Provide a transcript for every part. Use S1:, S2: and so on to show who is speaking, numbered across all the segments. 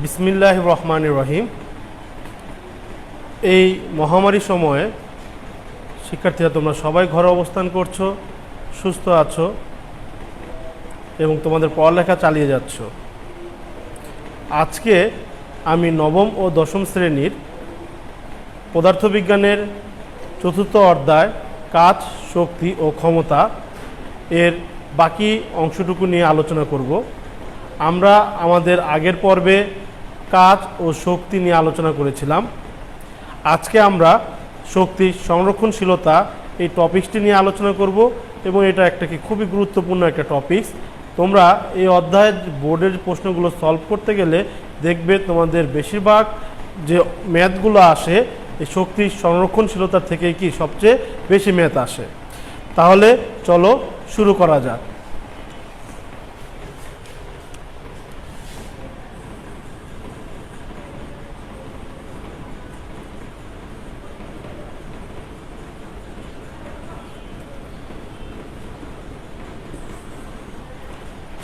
S1: বিসমিল্লাহ রহমান রহিম। এই মহামারী সময়ে, শিক্ষার্থীরা তোমরা সবাই ঘরে অবস্থান করছ, সুস্থ আছো, এবং তোমাদের পড়ালেখা চালিয়ে যাচ্ছ। আজকে আমি নবম ও দশম শ্রেণির পদার্থবিজ্ঞানের চতুর্থ অধ্যায়, কাজ, শক্তি ও ক্ষমতা এর বাকি অংশটুকু নিয়ে আলোচনা করব। আমরা আমাদের আগের পর্বে কাজ ও শক্তি নিয়ে আলোচনা করেছিলাম। আজকে আমরা শক্তির সংরক্ষণশীলতা এই টপিকসটি নিয়ে আলোচনা করব এবং এটা একটা কি খুবই গুরুত্বপূর্ণ একটা টপিকস। তোমরা এই অধ্যায়ের বোর্ডের প্রশ্নগুলো সলভ করতে গেলে দেখবে তোমাদের বেশিরভাগ যে ম্যাথগুলো আসে, এই শক্তির সংরক্ষণশীলতা থেকে কি সবচেয়ে বেশি ম্যাথ আসে। তাহলে চলো শুরু করা যাক।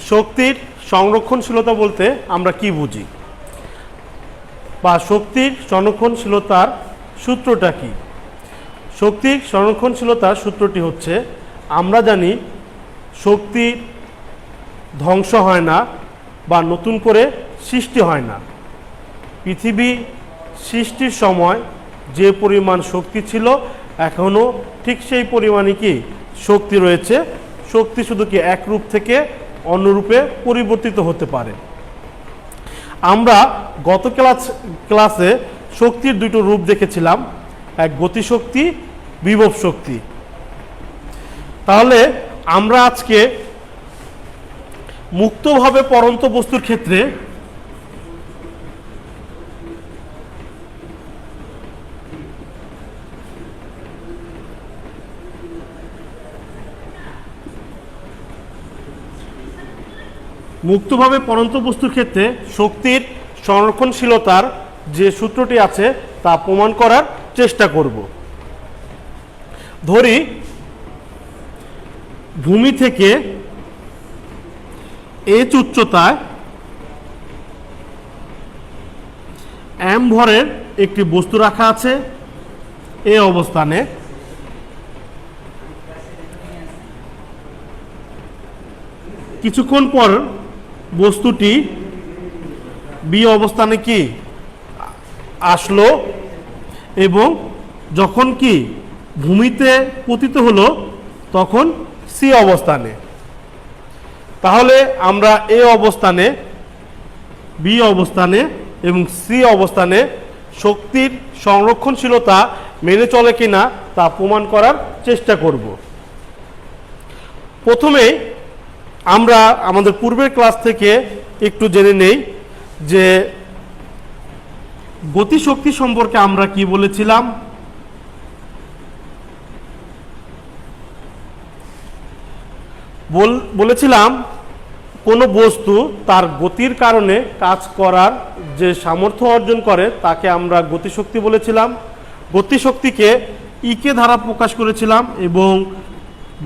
S1: শক্তির সংরক্ষণশীলতা বলতে আমরা কি বুঝি? বা শক্তির সংরক্ষণশীলতার সূত্রটা কি? শক্তির সংরক্ষণশীলতার সূত্রটি হচ্ছে, আমরা জানি শক্তি ধ্বংস হয় না বা নতুন করে সৃষ্টি হয় না। পৃথিবী সৃষ্টির সময় যে পরিমাণ শক্তি ছিল, এখনও ঠিক সেই পরিমাণে কি শক্তি রয়েছে? শক্তি শুধু কি এক রূপ থেকে অন্য রূপে পরিবর্তিত হতে পারে। আমরা গত ক্লাস, ক্লাসে শক্তির দুটো রূপ দেখেছিলাম। এক গতিশক্তি, বিভব শক্তি। তাহলে আমরা আজকে মুক্তভাবে পরন্ত বস্তুর ক্ষেত্রে মুক্তভাবে পরন্ত বস্তুর ক্ষেত্রে শক্তির সংরক্ষণশীলতার যে সূত্রটি আছে তা প্রমাণ করার চেষ্টা করব। ধরি, ভূমি থেকে এইচ উচ্চতায় এম ভরের একটি বস্তু রাখা আছে এ অবস্থানে। কিছুক্ষণ পর বস্তুটি বি অবস্থানে কি আসলো এবং যখন কি ভূমিতে পতিত হলো, তখন সি অবস্থানে। তাহলে আমরা এ অবস্থানে, বি অবস্থানে এবং সি অবস্থানে শক্তির সংরক্ষণশীলতা মেনে চলে কিনা তা প্রমাণ করার চেষ্টা করব। প্রথমে আমরা আমাদের পূর্বের ক্লাস থেকে একটু জেনে নেই যে গতিশক্তি সম্পর্কে আমরা কি বলেছিলাম? বল বলেছিলাম, কোনো বস্তু তার গতির কারণে কাজ করার যে সামর্থ্য অর্জন করে, তাকে আমরা গতিশক্তি বলেছিলাম। গতিশক্তিকে ইকে ধারা প্রকাশ করেছিলাম এবং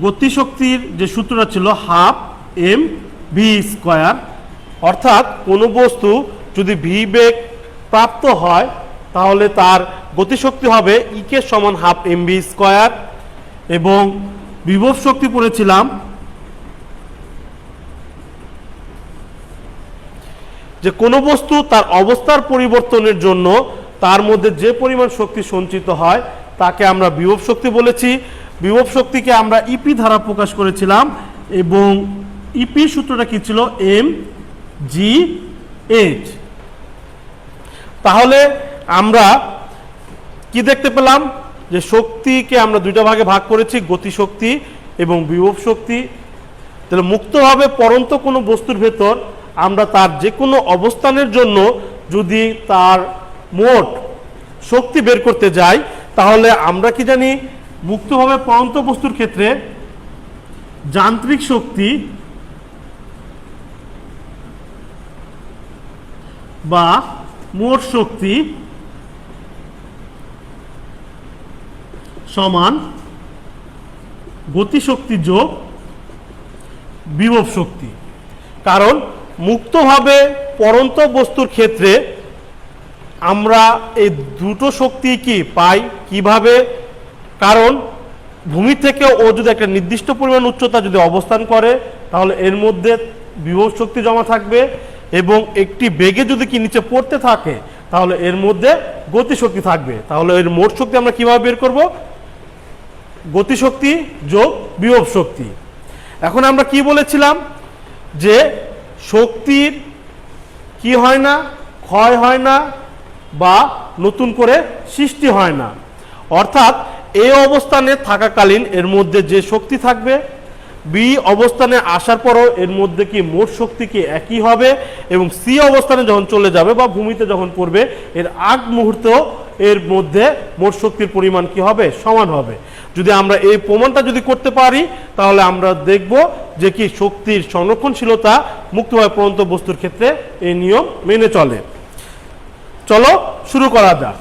S1: গতিশক্তির যে সূত্রটা ছিল হাফ এম ভি স্কোয়ার, অর্থাৎ কোনো বস্তু যদি ভি বেগ প্রাপ্ত হয়, তাহলে তার গতিশক্তি হবে ইকে সমান হাফ এম ভি স্কোয়ার, এবং বিভব শক্তি পড়েছিলাম যে কোনো বস্তু তার অবস্থার পরিবর্তনের জন্য তার মধ্যে যে পরিমাণ শক্তি সঞ্চিত হয়, তাকে আমরা বিভব শক্তি বলেছি। বিভব শক্তিকে আমরা ইপি ধারা প্রকাশ করেছিলাম, এবং ইপি সূত্রটা কি ছিল? M, G, H. তাহলে আমরা কি দেখতে পেলাম? যে শক্তিকে আমরা দুইটা ভাগে ভাগ করেছি, গতিশক্তি এবং বিভব শক্তি। তাহলে মুক্তভাবে পরন্ত কোনো বস্তুর ভেতর। আমরা তার যে কোনো অবস্থানের জন্য যদি তার মোট শক্তি বের করতে যাই, তাহলে আমরা কি জানি? মুক্তভাবে পরন্ত বস্তুর ক্ষেত্রে যান্ত্রিক শক্তি বা মোট শক্তি সমান গতিশক্তি যোগ বিভব শক্তি। কারণ মুক্তভাবে পরন্ত বস্তুর ক্ষেত্রে আমরা এই দুটো শক্তি কি পাই, কীভাবে? কারণ ভূমি থেকে ও যদি একটা নির্দিষ্ট পরিমাণ উচ্চতা যদি অবস্থান করে, তাহলে এর মধ্যে বিভব শক্তি জমা থাকবে। এবং একটি বেগে যদি কি নিচে পড়তে থাকে, তাহলে এর মধ্যে গতিশক্তি থাকবে। তাহলে এর মোট শক্তি আমরা কীভাবে বের করব? গতিশক্তি যোগ বিভব শক্তি। এখন আমরা কি বলেছিলাম? যে শক্তির কি হয় না, ক্ষয় হয় না, বা নতুন করে সৃষ্টি হয় না। অর্থাৎ এই অবস্থানে থাকাকালীন এর মধ্যে যে শক্তি থাকবে বি অবস্থানে আসার পরও এর মধ্যে কি মোট শক্তি কি একই হবে এবং সি অবস্থানে যখন চলে যাবে বা ভূমিতে যখন পড়বে, এর আগ মুহূর্তেও এর মধ্যে মোট শক্তির পরিমাণ কি হবে? সমান হবে। যদি আমরা এই প্রমাণটা যদি করতে পারি, তাহলে আমরা দেখব যে কি শক্তির সংরক্ষণশীলতা মুক্তভাবে পরন্ত বস্তুর ক্ষেত্রে এই নিয়ম মেনে চলে। চলো শুরু করা যাক।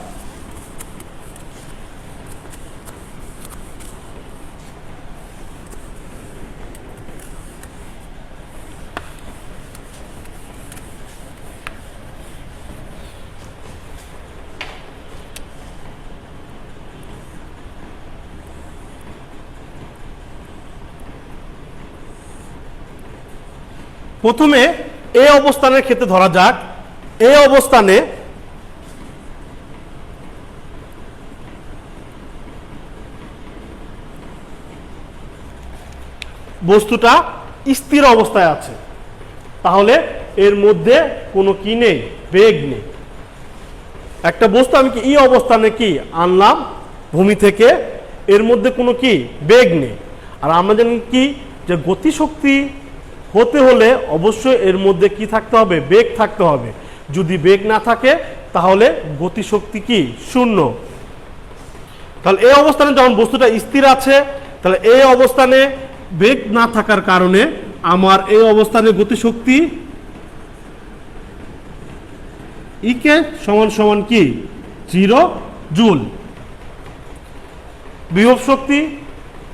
S1: প্রথমে এ অবস্থানের ক্ষেত্রে ধরা যাক। এ অবস্থানে বস্তুটা স্থির অবস্থায় আছে। তাহলে এর মধ্যে কোনো কি নেই? বেগ নেই। একটা বস্তু আমি কি এই অবস্থানে কি আনলাম? ভূমি থেকে এর মধ্যে কোনো কি? বেগ নেই। আর আমরা জানি কি? যে গতিশক্তি হতে হলে অবশ্যই এর মধ্যে কি থাকতে হবে? বেগ থাকতে হবে। যদি বেগ না থাকে, তাহলে গতিশক্তি কি? শূন্য। তাহলে এই অবস্থানে যখন বস্তুটা স্থির আছে, তাহলে এই অবস্থানে বেগ না থাকার কারণে আমার এই অবস্থানে গতিশক্তি ইকে সমান সমান কি? Zero joule. বিভব শক্তি,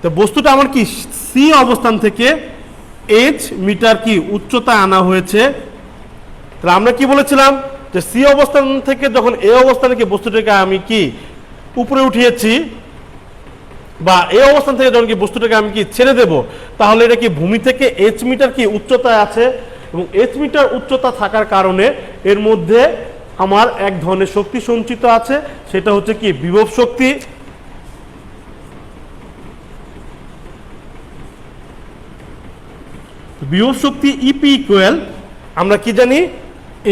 S1: তো বস্তুটা আমার কি? সি অবস্থান থেকে এইচ মিটার কি উচ্চতায় আনা হয়েছে? তাহলে আমরা কি বলেছিলাম? যে সি অবস্থান থেকে যখন এ অবস্থানে কি বস্তুটাকে আমি কি উপরে উঠিয়েছি বা এই অবস্থান থেকে যখন কি বস্তুটাকে আমি কি ছেড়ে দেব, তাহলে এটা কি ভূমি থেকে এইচ মিটার কি উচ্চতায় আছে? এবং এইচ মিটার উচ্চতা থাকার কারণে এর মধ্যে আমার এক ধরনের শক্তি সঞ্চিত আছে, সেটা হচ্ছে কি বিভব শক্তি। বিভব শক্তি ইপি ইকুয়াল আমরা কি জানি?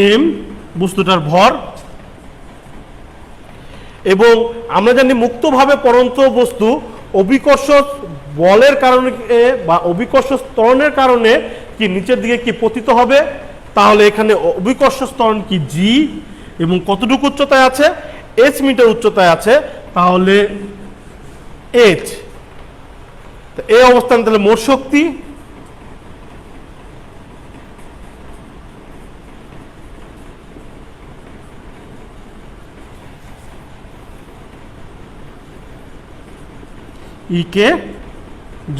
S1: এম, বস্তুটার ভর। এবং আমরা জানি মুক্তভাবে পরন্ত বস্তু অভিকর্ষ বলের কারণে বা অভিকর্ষ স্তরণের কারণে কি নিচের দিকে কি পতিত হবে? তাহলে এখানে অভিকর্ষ স্তরণ কি জি এবং কতটুকু উচ্চতায় আছে? এইচ মিটার উচ্চতায় আছে, তাহলে এইচ এই অবস্থান তাহলে মোট শক্তি ইকে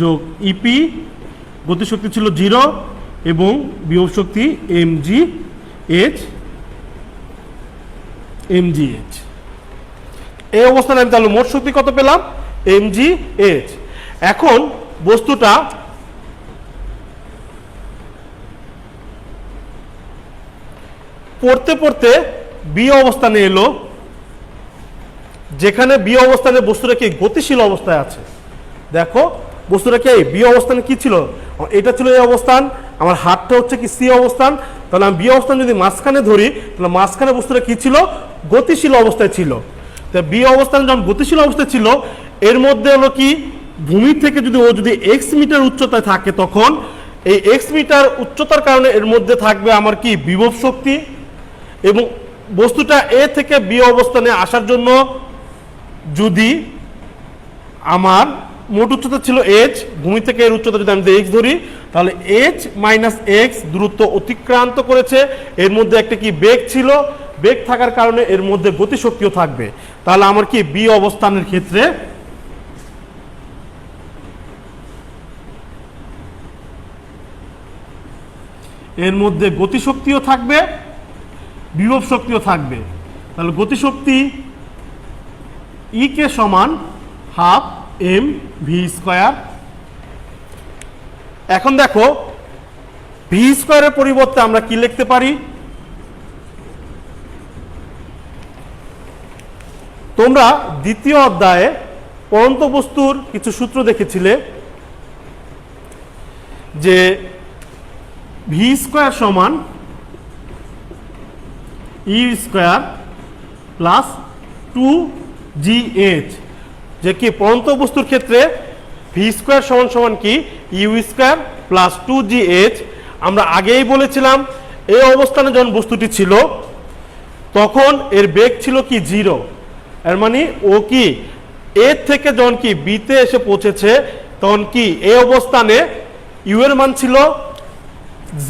S1: যোগ ইপি গতিশক্তি ছিল জিরো এবং বিভব শক্তি M G H M G H এই অবস্থানে আমি তাহলে মোট শক্তি কত পেলাম? এম জি এইচ এখন বস্তুটা পড়তে পড়তে বি অবস্থানে এলো, যেখানে বি অবস্থানে বস্তুটা কি গতিশীল অবস্থায় আছে। দেখো, বস্তুটা কি? বি অবস্থানে কি ছিল? এটা ছিল এই অবস্থান, আমার হাতটা হচ্ছে কি সি অবস্থান। তাহলে আমি বি অবস্থান যদি মাঝখানে ধরি, তাহলে মাঝখানে বস্তুটা কি ছিল? গতিশীল অবস্থায় ছিল। তা বি অবস্থান যখন গতিশীল অবস্থায় ছিল, এর মধ্যে হলো কি? ভূমি থেকে যদি ও যদি এক্স মিটার উচ্চতায় থাকে তখন, এই এক্স মিটার উচ্চতার কারণে এর মধ্যে থাকবে আমার কি? বিভব শক্তি। এবং বস্তুটা এ থেকে বি অবস্থানে আসার জন্য যদি আমার মোট উচ্চতা ছিল এইচ ভূমি থেকে এর উচ্চতা যদি আমি এক্স ধরি, তাহলে এইচ মাইনাস এক্স দূরত্ব অতিক্রান্ত করেছে। এর মধ্যে একটা কি বেগ ছিল? বেগ থাকার কারণে এর মধ্যে গতিশক্তিও থাকবে। তাহলে আমার কি বি অবস্থানের ক্ষেত্রে এর মধ্যে গতিশক্তিও থাকবে, বিভব শক্তিও থাকবে। তাহলে গতিশক্তি ই কে সমান হাফ এম ভি স্কোয়ার এখন দেখো ভি স্কোয়ারের পরিবর্তে আমরা কি লিখতে পারি? তোমরা দ্বিতীয় অধ্যায়ে পরন্ত বস্তুর কিছু সূত্র দেখেছিলে যে ভি স্কোয়ার সমান E square plus two G H যে কি পরন্ত বস্তুর ক্ষেত্রে ভি স্কোয়ার সমান সমান কি? U square plus two G H আমরা আগেই বলেছিলাম, এই অবস্থানে যখন বস্তুটি ছিল, তখন এর বেগ ছিল কি? জিরো এর মানে ও কি এর থেকে যখন কি বিতে এসে পৌঁছেছে, তখন কি এই অবস্থানে ইউ এর মান ছিল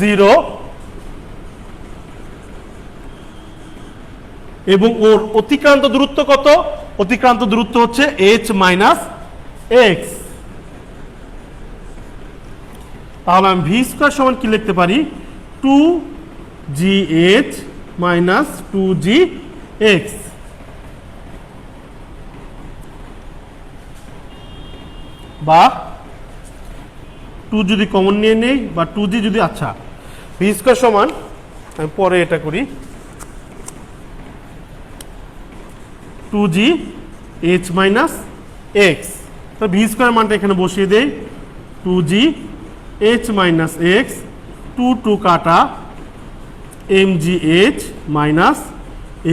S1: জিরো এবং ওর অতিক্রান্ত দূরত্ব কত? অতিক্রান্ত দূরত্ব হচ্ছে এইচ মাইনাস এক্স তাহলে আমি ভি স্কোয়ার সমান কি লিখতে পারি? Two G H minus two G X বা টু যদি কমন নিয়ে নেই বা টু জি যদি আচ্ছা ভি স্কোয়ার সমান, আমি পরে এটা করি। Two G H minus X তো ভি স্কোয়ার মানটা এখানে বসিয়ে দেই। Two G H minus X two two কাটা M G H minus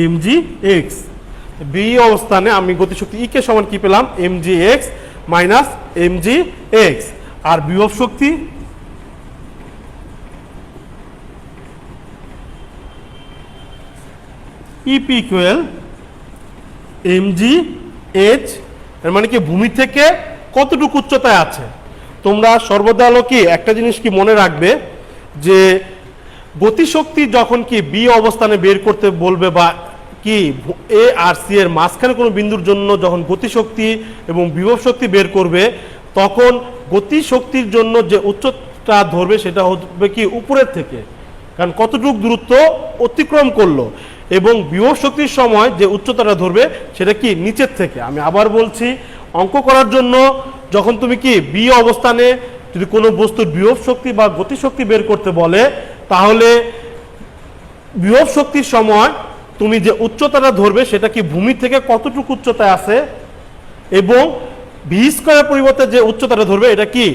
S1: M G X B অবস্থানে আমি গতিশক্তি ই কে সমান কি পেলাম? M G X minus M G X আর বিভব শক্তি? E P equal M G H এর মানে কি ভূমি থেকে কতটুকু উচ্চতায় আছে? তোমরা সর্বদা হলো কি একটা জিনিস কি মনে রাখবে যে গতিশক্তি যখন কি বি অবস্থানে বের করতে বলবে বা কি এ আর সি এর মাঝখানে কোনো বিন্দুর জন্য যখন গতিশক্তি এবং বিভব শক্তি বের করবে, তখন গতিশক্তির জন্য যে উচ্চতা ধরবে সেটা হবে কি উপরের থেকে। কারণ কতটুকু দূরত্ব অতিক্রম করল? এবং বিভব শক্তির সময় যে উচ্চতাটা ধরবে সেটা কি নিচের থেকে? আমি আবার বলছি, অঙ্ক করার জন্য যখন তুমি কি বি অবস্থানে যদি কোনো বস্তুর বিভব শক্তি বা গতিশক্তি বের করতে বলে, তাহলে বিভব শক্তির সময় তুমি যে উচ্চতাটা ধরবে সেটা কি ভূমি থেকে কতটুকু উচ্চতায় আছে? এবং ভি স্কোয়ারের পরিবর্তে যে উচ্চতাটা ধরবে, এটা কি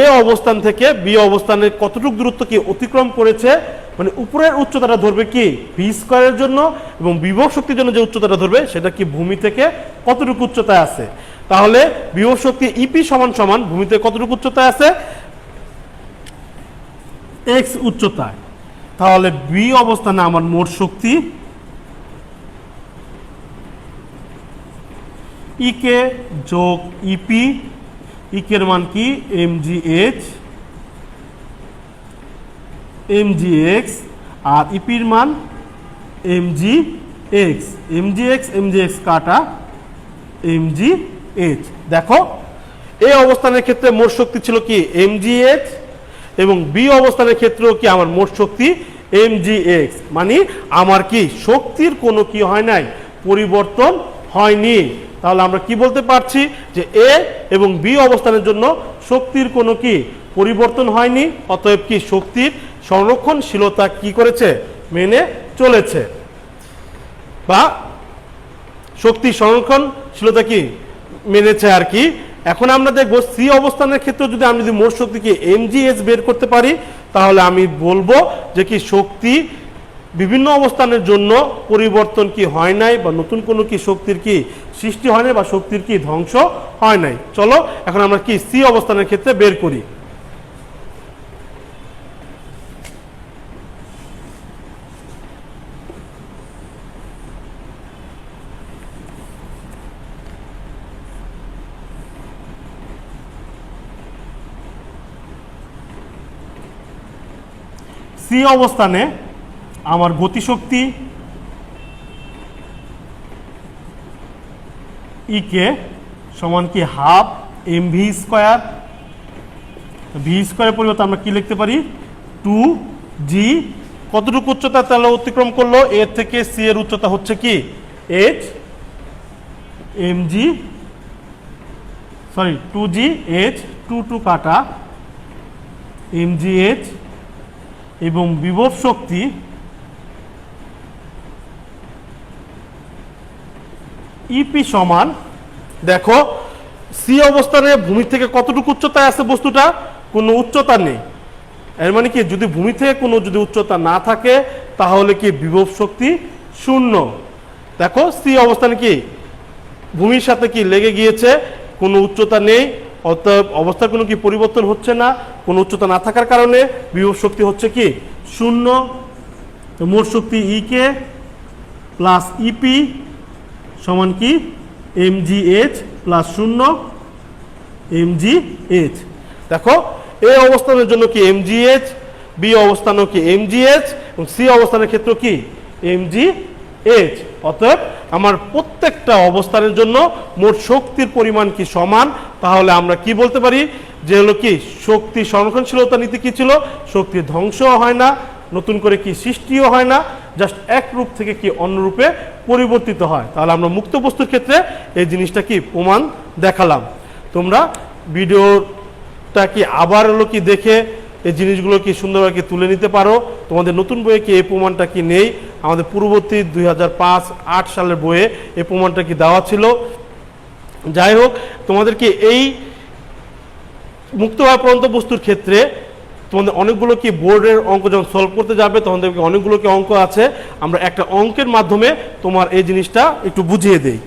S1: এ অবস্থান থেকে বি অবস্থানের কতটুকু দূরত্ব কি অতিক্রম করেছে? মানে উপরের উচ্চতাটা ধরবে কি? ভি স্কোয়ারের জন্য এবং বিভব শক্তির জন্য যে উচ্চতাটা ধরবে, সেটা কি ভূমি থেকে কতটুকু উচ্চতায় আছে? তাহলে বিভব শক্তি ইপি সমান সমান ভূমিতে কতটুকু উচ্চতায় আছে? এক্স উচ্চতায়। তাহলে বি অবস্থানে আমার মোট শক্তি ইকে যোগ ইপি ইকের মান কি? M G H M G X আর ইপির মান M G X M G X M G X কাটা এম জি এইচ দেখো এই অবস্থানের ক্ষেত্রে মোট শক্তি ছিল কি? এম জি এইচ এবং বি অবস্থানের ক্ষেত্রেও কি আমার মোট শক্তি? এম জি এক্স মানে আমার কি? শক্তির কোনো কি হয় নাই? পরিবর্তন হয়নি। তাহলে আমরা কি বলতে পারছি? যে এ এবং বি অবস্থানের জন্য শক্তির কোনো কি? পরিবর্তন হয়নি। অতএব কি? শক্তির সংরক্ষণশীলতা কি করেছে? মেনে চলেছে। বা শক্তি সংরক্ষণশীলতা কি মেনেছে আর কি? এখন আমরা দেখব সি অবস্থানের ক্ষেত্রে যদি আমি যদি মোট শক্তিকে এমজিএস বের করতে পারি, তাহলে আমি বলব যে কি শক্তি বিভিন্ন অবস্থানের জন্য পরিবর্তন কি হয় নাই বা নতুন কোনো কি শক্তির কি সৃষ্টি হয় নাই বা শক্তির কি ধ্বংস হয় নাই। চলো, এখন আমরা কি সি অবস্থানের ক্ষেত্রে বের করি। সি অবস্থানে আমার গতিশক্তি ইকে সমান কি half M V square V স্কোয়ারের পরিবর্তে আমরা কি লিখতে পারি? Two G. কতটুকু উচ্চতা তাহলে অতিক্রম করল? এর থেকে সি এর উচ্চতা হচ্ছে কি? H M G sorry, two G H two two কাটা এম জি এইচ এবং বিভব শক্তি ইপি সমান, দেখো সি অবস্থানে ভূমি থেকে কতটুকু উচ্চতায় আছে বস্তুটা? কোনো উচ্চতা নেই। এর মানে কি, যদি ভূমি থেকে কোনো যদি উচ্চতা না থাকে, তাহলে কি বিভব শক্তি শূন্য? দেখো সি অবস্থানে কি? ভূমির সাথে কি লেগে গিয়েছে? কোনো উচ্চতা নেই। অতএব অবস্থার কোনো কি পরিবর্তন হচ্ছে না? কোনো উচ্চতা না থাকার কারণে বিভব শক্তি হচ্ছে কি? শূন্য, মোট শক্তি ই কে প্লাস ইপি সমান কি? এম জি এইচ প্লাস শূন্য এম জি এইচ দেখো এ অবস্থানের জন্য কি এম জি এইচ বি অবস্থানও কি এম জি এইচ এবং সি অবস্থানের ক্ষেত্র কি? এম জি এইচ অতএব আমার প্রত্যেকটা অবস্থানের জন্য মোট শক্তির পরিমাণ কি সমান? তাহলে আমরা কি বলতে পারি? যে হলো কি, শক্তি সংরক্ষণশীলতা নীতি কি ছিল? শক্তি ধ্বংসও হয় না, নতুন করে কি সৃষ্টিও হয় না জাস্ট এক রূপ থেকে কি অন্য রূপে পরিবর্তিত হয়। তাহলে আমরা মুক্ত বস্তুর ক্ষেত্রে এই জিনিসটা কি প্রমাণ দেখালাম। তোমরা ভিডিওটা কি আবার হলো কি দেখে এই জিনিসগুলো কি সুন্দরভাবে তুলে নিতে পারো? তোমাদের নতুন বইয়ে কি এই প্রমাণটা কি নেই? আমাদের পূর্ববর্তী দুই হাজার পাঁচ, আট সালের বইয়ে এই প্রমাণটা কি দেওয়া ছিল? যাই হোক, তোমাদেরকে এই মুক্ত হওয়া পর্যন্ত বস্তুর ক্ষেত্রে তোমাদের অনেকগুলো কি বোর্ডের অঙ্ক যখন সলভ করতে যাবে, তখন দেখবে অনেকগুলো কি অঙ্ক আছে। আমরা একটা অঙ্কের মাধ্যমে তোমার এই জিনিসটা একটু বুঝিয়ে দেই।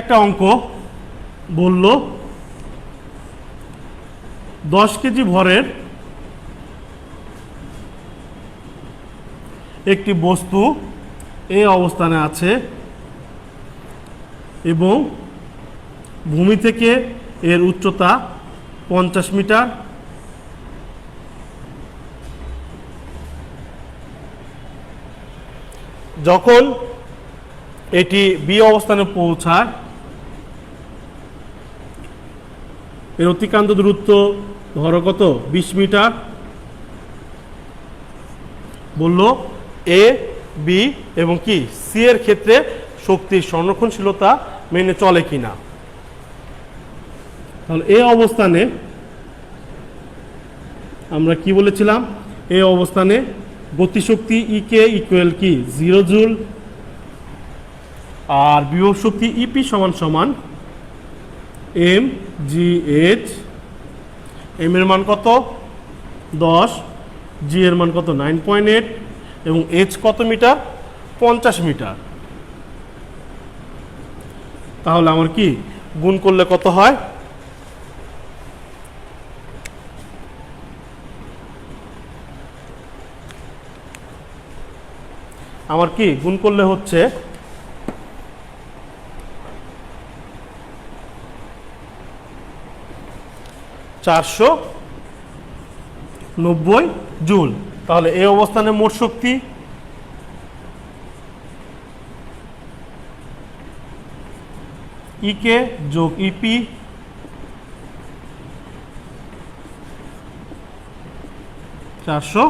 S1: একটা অঙ্ক বলল, দশ কেজি ভরের একটি বস্তু এই অবস্থানে আছে এবং ভূমি থেকে এর উচ্চতা পঞ্চাশ মিটার। যখন এটি বি অবস্থানে পৌঁছায় এর অতিকান্ত দূরত্ব ধরো কত? বিশ মিটার। বলল, এ, বি এবং কি? সি এর ক্ষেত্রে শক্তির সংরক্ষণশীলতা মেনে চলে কিনা? তাহলে এই অবস্থানে আমরা কি বলেছিলাম? এই অবস্থানে গতিশক্তি ইকে ইকুয়াল কি? জিরো জুল আর বিভব শক্তি ইপি সমান সমান এম জি এইচ এম এর মান কত? দশ। জি এর মান কত? নাইন পয়েন্ট এইট এবং এইচ কত মিটার? পঞ্চাশ মিটার। তাহলে আমার কি? গুণ করলে কত হয়? আমার কি? গুণ করলে হচ্ছে চারশো নব্বই জুল। তাহলে এই অবস্থানে মোট শক্তি? ইকে যোগ ইপি চারশো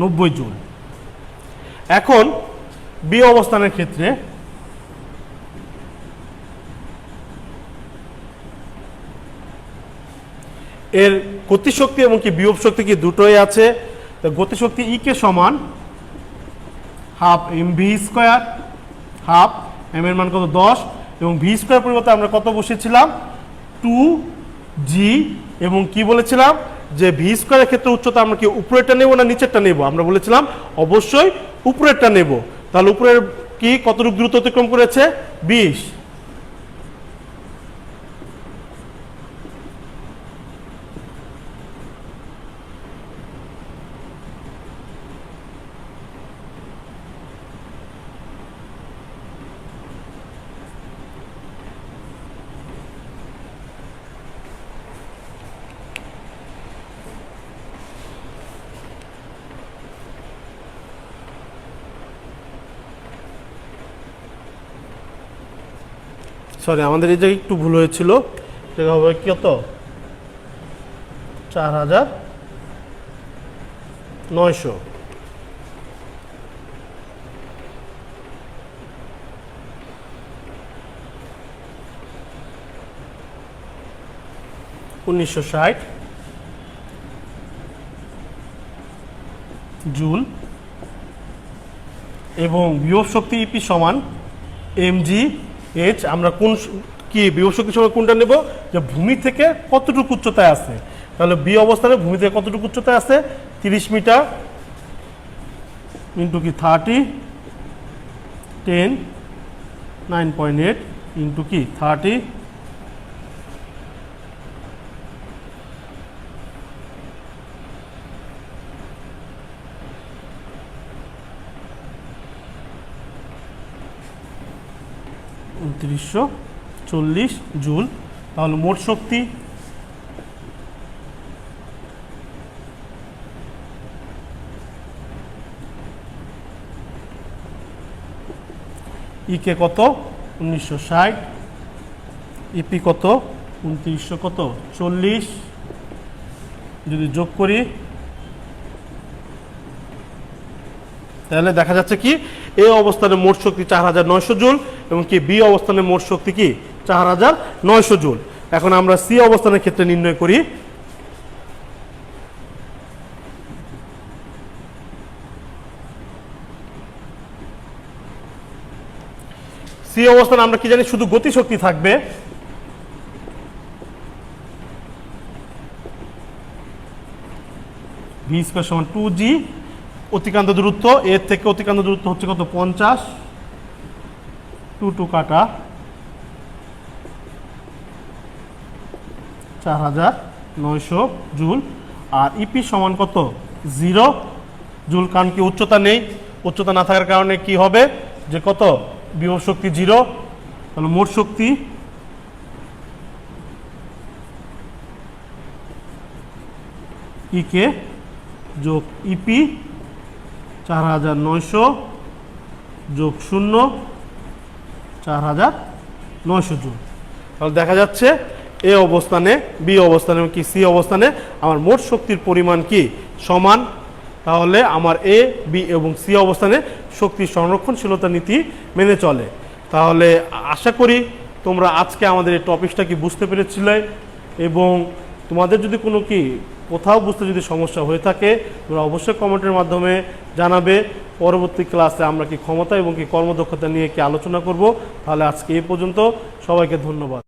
S1: নব্বই জুল। এখন বি অবস্থানের ক্ষেত্রে এর গতিশক্তি এবং কি বিভব শক্তি কি দুটোই আছে। গতিশক্তি ই কে সমান half M V square half M এর মান কত? দশ। এবং ভি স্কোয়ার পরিবর্তে আমরা কত বসেছিলাম টু জি এবং কি বলেছিলাম? যে ভি স্কোয়ারের ক্ষেত্রে উচ্চতা আমরা কি উপরেরটা নেব না নিচেরটা নেব? আমরা বলেছিলাম অবশ্যই উপরেরটা নেব। তাহলে উপরের কি কতটুকু দ্রুত অতিক্রম করেছে? বিশ। সরি আমাদের এই জায়গায় একটু ভুল হয়েছিল। এটা হবে কত? চার হাজার নয়শো। উনিশশো ষাট। জুল। এবং বিভব শক্তি ইপি সমান এম জি এইচ আমরা কোন কি শক্তি সমান কোনটা নেব? যে ভূমি থেকে কতটুকু উচ্চতায় আছে? তাহলে বি অবস্থানে ভূমি থেকে কতটুকু উচ্চতায় আছে? তিরিশ মিটার ইন্টু কি thirty ten nine point eight into কি থার্টি উনত্রিশশো চল্লিশ জুল তাহলে মোট শক্তি? ইকে কত? উনিশশো ষাট। ইপি কত? উনত্রিশশো কত? চল্লিশ। যদি যোগ করি, তাহলে দেখা যাচ্ছে কি? এই অবস্থানে মোট শক্তি চার হাজার নয়শো জুল। এবং কি বি অবস্থানে মোট শক্তি কি? চার হাজার নয়শো জুল। এখন আমরা সি অবস্থানের ক্ষেত্রে নির্ণয় করি। সি অবস্থানে আমরা কি জানি? শুধু গতিশক্তি থাকবে। ভি স্কোয়ার সমান টু জি। অতিক্রান্ত দূরত্ব, এর থেকে অতিক্রান্ত দূরত্ব হচ্ছে কত? পঞ্চাশ। টু কাটা। চার হাজার নয়শো জুল। আর ইপি সমান কত? জিরো। জুল কারণ কি উচ্চতা নেই। উচ্চতা না থাকার কারণে কি হবে? যে কত? বিভব শক্তি জিরো। তাহলে মোট শক্তি ইকে যোগ ইপি চার হাজার নয়শো যোগ শূন্য। চার হাজার নয়শো জুল তাহলে দেখা যাচ্ছে এ অবস্থানে, বি অবস্থানে কি, সি অবস্থানে আমার মোট শক্তির পরিমাণ কি? সমান। তাহলে আমার এ, বি এবং সি অবস্থানে শক্তি সংরক্ষণশীলতা নীতি মেনে চলে। তাহলে আশা করি তোমরা আজকে আমাদের এই টপিকটা কি বুঝতে পেরেছিলে এবং তোমাদের যদি কোনো কি, কোথাও বুঝতে যদি সমস্যা হয়ে থাকে, তোমরা অবশ্যই কমেন্টের মাধ্যমে জানাবে। পরবর্তী ক্লাসে আমরা কি ক্ষমতা এবং কি কর্মদক্ষতা নিয়ে কি আলোচনা করব, তাহলে আজকে এই পর্যন্ত। সবাইকে ধন্যবাদ।